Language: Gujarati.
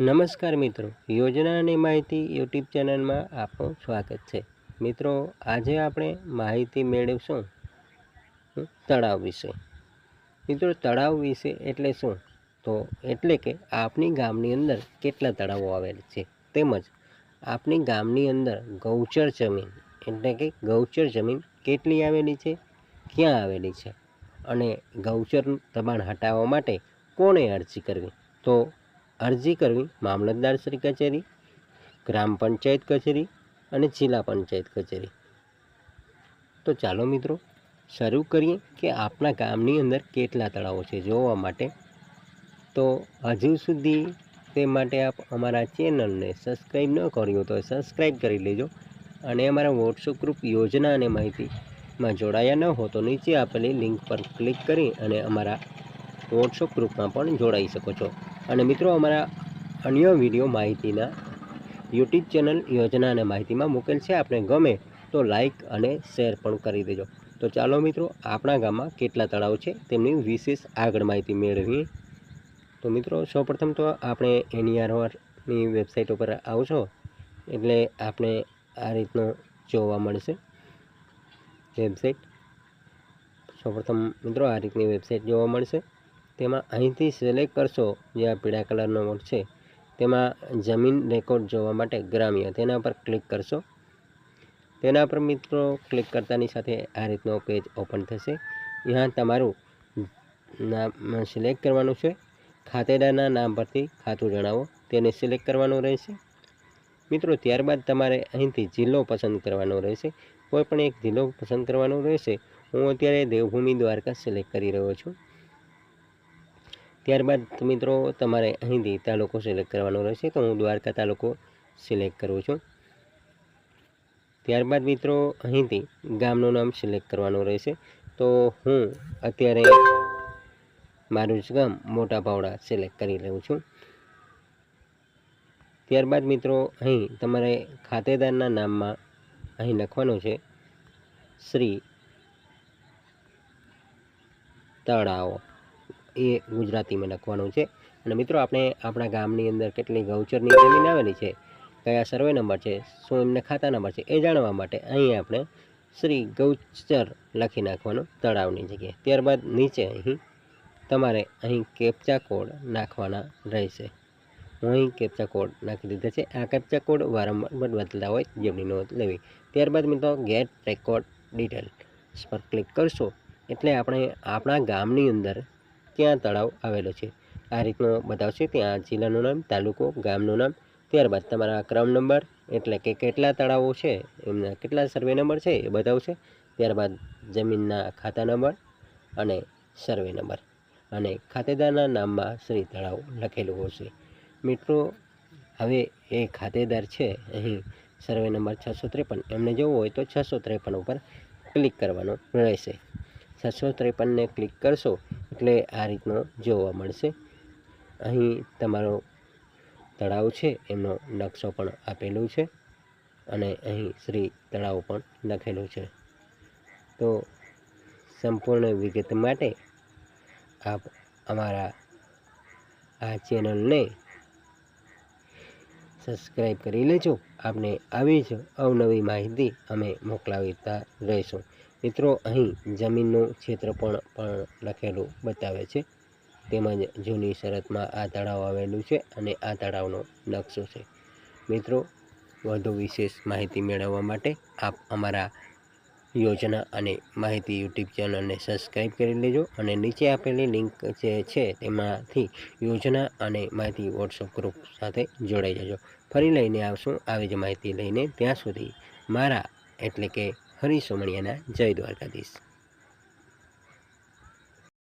નમસ્કાર મિત્રો. યોજનાની માહિતી યુટ્યુબ ચેનલમાં આપનું સ્વાગત છે. મિત્રો, આજે આપણે માહિતી મેળવીશું તળાવ વિશે. મિત્રો, તળાવ વિશે એટલે શું? તો એટલે કે આપની ગામની અંદર કેટલા તળાવો આવેલ છે? તેમજ આપની ગામની અંદર ગૌચર જમીન, એટલે કે ગૌચર જમીન કેટલી આવેલી છે? ક્યાં આવેલી છે? અને ગૌચર દબાણ હટાવવા માટે કોણે અરજી કરવી? તો અરજી કરવી મામલતદારશ્રી કચેરી, ગ્રામ પંચાયત કચેરી અને જિલ્લા પંચાયત કચેરી. તો ચાલો મિત્રો, શરૂ કરીએ કે આપણા ગામની અંદર કેટલા તળાવો છે જોવા માટે. તો હજુ સુધી તે માટે આપ અમારા ચેનલને સબસ્ક્રાઈબ ન કર્યું તો સબસ્ક્રાઈબ કરી લેજો અને અમારા વોટ્સઅપ ગ્રુપ યોજના અને માહિતીમાં જોડાયા ન હો તો નીચે આપેલી લિંક પર ક્લિક કરી અને અમારા વોટ્સઅપ ગ્રુપમાં પણ જોડાઈ શકો છો. અને મિત્રો અમારા અન્ય વીડિયો માહિતીના યુટ્યુબ ચેનલ યોજના અને માહિતીમાં મૂકેલ છે. આપણે ગમે તો લાઈક અને શેર પણ કરી દેજો. તો ચાલો મિત્રો, આપણા ગામમાં કેટલા તળાવ છે તેમની વિશેષ આગળ માહિતી મેળવીએ. તો મિત્રો, સૌપ્રથમ તો આપણે એનઈઆરઆરની વેબસાઇટ ઉપર આવશો, એટલે આપણે આ રીતનો જોવા મળશે વેબસાઇટ સૌપ્રથમ મિત્રો, આ રીતની વેબસાઇટ જોવા મળશે. તેમાં અહીંથી સિલેક્ટ કરશો જે આ પીળા કલરનો મોડ છે, તેમાં જમીન રેકોર્ડ જોવા માટે ગ્રામ્ય, તેના પર ક્લિક કરશો. તેના પર મિત્રો ક્લિક કરતાની સાથે આ રીતનો પેજ ઓપન થશે. ત્યાં તમારું નામ સિલેક્ટ કરવાનું છે. ખાતેદારના નામ પરથી ખાતું જણાવો, તેને સિલેક્ટ કરવાનું રહેશે. મિત્રો, ત્યારબાદ તમારે અહીંથી જિલ્લો પસંદ કરવાનો રહેશે. કોઈ પણ એક જિલ્લો પસંદ કરવાનો રહેશે. હું અત્યારે દેવભૂમિ દ્વારકા સિલેક્ટ કરી રહ્યો છું. ત્યારબાદ મિત્રો, તમારે અહીંથી તાલુકો સિલેક્ટ કરવાનો રહેશે તો હું દ્વારકા તાલુકો સિલેક્ટ કરું છું. ત્યારબાદ મિત્રો, અહીંથી ગામનું નામ સિલેક્ટ કરવાનું રહેશે. તો હું અત્યારે મારું જ ગામ મોટા પાવડા સિલેક્ટ કરી રહ્યો છું. ત્યારબાદ મિત્રો, અહીં તમારે ખાતેદારના નામમાં અહીં લખવાનું છે, શ્રી તળાવો એ ગુજરાતીમાં લખવાનું છે. અને મિત્રો, આપણે આપણા ગામની અંદર કેટલી ગૌચરની જમીન આવેલી છે કયા સર્વે નંબર છે, શું એમને ખાતા નંબર છે, એ જાણવા માટે અહીં આપણે શ્રી ગૌચર લખી નાખવાનું તળાવની જગ્યાએ. ત્યારબાદ નીચે અહીં તમારે અહીં કેપ્ચા કોડ નાખવાના રહેશે. હું અહીં કેપ્ચા કોડ નાખી દીધા છે. આ કેપ્ચા કોડ વારંવાર બદલતા હોય જેમની નોંધ લેવી. ત્યારબાદ મિત્રો ગેટ રેકોર્ડ ડિટેલ્સ પર ક્લિક કરશો. એટલે આપણે આપણા ગામની અંદર ક્યાં તળાવ આવેલો છે. આ રીતનો બતાવશે ત્યાં જિલ્લાનું નામ, તાલુકો, ગામનું નામ, ત્યારબાદ તમારા ક્રમ નંબર એટલે કે કેટલા તળાવો છે, એમના કેટલા સર્વે નંબર છે એ બતાવશે ત્યારબાદ જમીનના ખાતા નંબર અને સર્વે નંબર અને ખાતેદારના નામમાં શ્રી તળાવ લખેલું હશે મિત્રો, હવે એ ખાતેદાર છે, અહીં સર્વે નંબર છસો ત્રેપન. એમને જોવું હોય તો છસો ત્રેપન ઉપર ક્લિક કરવાનો રહેશે. છસો ત્રેપનને ક્લિક કરશો એટલે આ રીતનો જોવા મળશે. અહીં તમારો તળાવ છે, એમનો નકશો પણ આપેલો છે અને અહીં શ્રી તળાવ પણ લખેલું છે. તો સંપૂર્ણ વિગત માટે આપ અમારા આ ચેનલને સબસ્ક્રાઈબ કરી લેજો. આપને આવી જ અવનવી માહિતી અમે મોકલાવતા રહીશું. મિત્રો, અહીં જમીનનું ક્ષેત્રફળ પણ લખેલું બતાવે છે. તેમજ જૂની શરતમાં આ તળાવ આવેલું છે અને આ તળાવનો નકશો છે. મિત્રો, વધુ વિશેષ માહિતી મેળવવા માટે આપ અમારા યોજના અને માહિતી યુટ્યુબ ચેનલને સબસ્ક્રાઈબ કરી લેજો અને નીચે આપેલી લિંક જે છે તેમાંથી યોજના અને માહિતી વોટ્સઅપ ગ્રુપ સાથે જોડાઈ જજો. ફરી લઈને આવશું આવી જ માહિતી લઈને ત્યાં સુધી. મારા એટલે કે હરી સોમણિયાના જય દ્વારકાધીશ.